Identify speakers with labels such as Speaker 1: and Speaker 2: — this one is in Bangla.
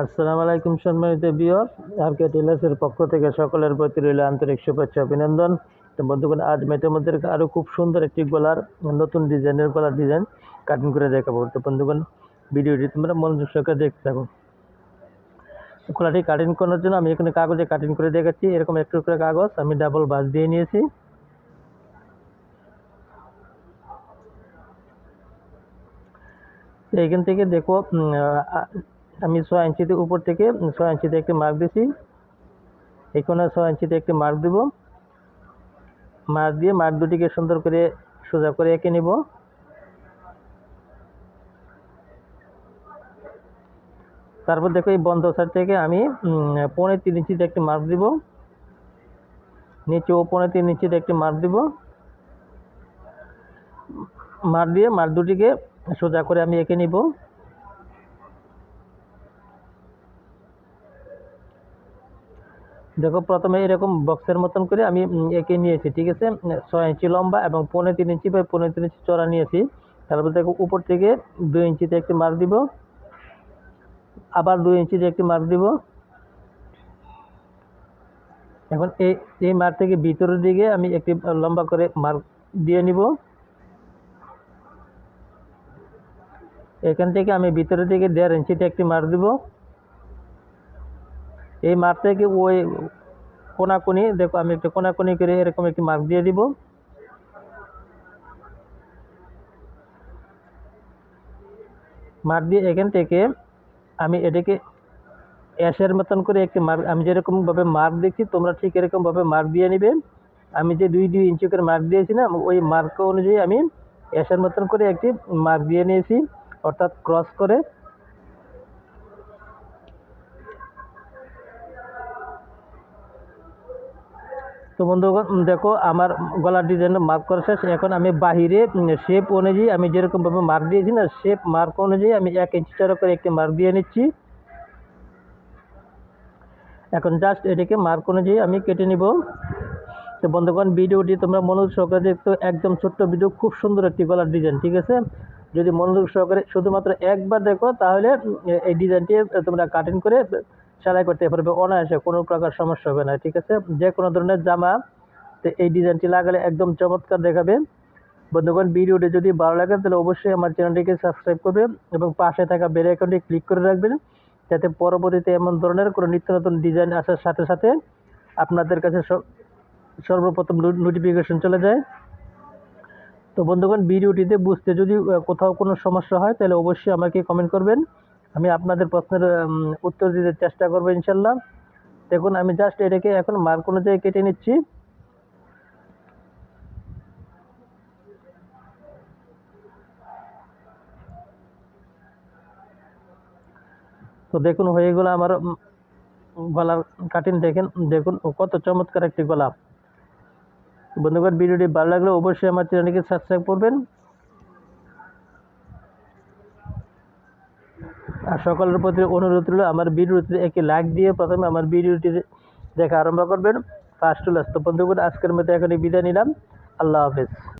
Speaker 1: আসসালামু আলাইকুম সম্মানিত বিয়র আর কে টেলার্সের পক্ষ থেকে সকলের প্রতি রইল আন্তরিক শুভেচ্ছা, অভিনন্দন। তো বন্ধুগণ, আজ আমি তোমাদের আরও খুব সুন্দর একটি গলার নতুন ডিজাইনের গলার ডিজাইন কাটিং করে দেখাবো। তো বন্ধুগণ, ভিডিওটি তোমরা মনোযোগ সহকারে দেখতে থাকো। গলাটি কাটিং করার জন্য আমি এখানে কাগজে কাটিং করে দেখাচ্ছি। এরকম একটু করে কাগজ আমি ডাবল বাস দিয়ে নিয়েছি। তো এখান থেকে দেখো আমি ছয় ইঞ্চিতে উপর থেকে ছয় ইঞ্চিতে একটি মার্ক দিছি। এখানে ছয় ইঞ্চিতে একটি মার্ক দিব। মার্ক দিয়ে মার্ক দুটিকে সুন্দর করে সোজা করে এঁকে নিব। তারপর দেখো এই বন্ধ সাইড থেকে আমি উম, পৌনে তিন ইঞ্চিতে একটি মার্ক দিব। নিচেও পৌনে তিন ইঞ্চিতে একটি মার্ক দিব। মার্ক দিয়ে মার্ক দুটিকে সোজা করে আমি এঁকে নিব। দেখো, প্রথমে এরকম বক্সের মতন করে আমি এঁকে নিয়েছি, ঠিক আছে? ছয় ইঞ্চি লম্বা এবং পনেরো তিন ইঞ্চি বা পনেরো তিন ইঞ্চি চড়া নিয়েছি। তারপর দেখো, উপর থেকে দুই ইঞ্চিতে একটি মার্ক দিব। আবার দুই ইঞ্চিতে একটি মার্ক দিব। এখন এই এই মার্ক থেকে ভিতরের দিকে আমি একটি লম্বা করে মার্ক দিয়ে নিব। এখান থেকে আমি ভিতরের দিকে দেড় ইঞ্চিতে একটি মার্ক দিব। এই মার্ক থেকে ওই কোনাকুনি, দেখো আমি একটা কোনাকুনি করে এরকম একটি মার্ক দিয়ে দিব। মার্ক দিয়ে এখান থেকে আমি এটাকে অ্যাশের মতন করে একটি মার্ক আমি যেরকমভাবে মার্ক দিচ্ছি তোমরা ঠিক এরকমভাবে মার্ক দিয়ে নিবে। আমি যে দুই দুই ইঞ্চি করে মার্ক দিয়েছি না, ওই মার্ক অনুযায়ী আমি অ্যাশের মতন করে একটি মার্ক দিয়ে নিয়েছি, অর্থাৎ ক্রস করে। তো বন্ধুগণ দেখো, আমার গলার ডিজাইন মার্ক করা শেষ। এখন আমি বাহিরে শেপ অনুযায়ী আমি যেরকমভাবে মার্ক দিয়েছি না শেপ মার্ক অনুযায়ী আমি এক ইঞ্চি চড়া করে একটি মার্ক দিয়ে নিচ্ছি। এখন জাস্ট এটাকে মার্ক অনুযায়ী আমি কেটে নিব। তো বন্ধুগণ, ভিডিওটি তোমরা মনোযোগ সহকারে দেখতো একদম ছোট্ট ভিডিও খুব সুন্দর একটি গলার ডিজাইন ঠিক আছে? যদি মনোযোগ সহকারে শুধুমাত্র একবার দেখো, তাহলে এই ডিজাইনটি তোমরা কাটিং করে সেলাই করতে পারবে অনায়াসে কোনো প্রকার সমস্যা হবে না, ঠিক আছে? যে কোনো ধরনের জামা তো এই ডিজাইনটি লাগালে একদম চমৎকার দেখাবে। বন্ধুগণ, ভিডিওটি যদি ভালো লাগে, তাহলে অবশ্যই আমার চ্যানেলটিকে সাবস্ক্রাইব করবে এবং পাশে থাকা বেল আইকনটি ক্লিক করে রাখবেন, যাতে পরবর্তীতে এমন ধরনের কোনো নিত্য নতুন ডিজাইন আসার সাথে সাথে আপনাদের কাছে সর্বপ্রথম নোটিফিকেশন চলে যায়। তো বন্ধুগণ, ভিডিওটিতে বুঝতে যদি কোথাও কোনো সমস্যা হয়, তাহলে অবশ্যই আমাকে কমেন্ট করবেন। আমি আপনাদের প্রশ্নের উত্তর দিতে চেষ্টা করব ইনশাল্লাহ। দেখুন, আমি জাস্ট এটাকে এখন মার্ক অনুযায়ী কেটে নিচ্ছি। তো দেখুন, হয়ে গেলো আমার গলার কাটিং দেখেন। দেখুন কত চমৎকার একটি গলা বন্ধুগণ, ভিডিওটি ভালো লাগলে অবশ্যই আমার চ্যানেলটিকে সাবস্ক্রাইব করবেন। আর সকলের প্রতি অনুরোধ রইল, আমার ভিডিওটিতে একটি লাইক দিয়ে প্রথমে আমার ভিডিওটি দেখা আরম্ভ করবেন। ফার্স্ট টু লাস্ট তো আজকের মতো এখনই বিদায় নিলাম। আল্লাহ হাফেজ।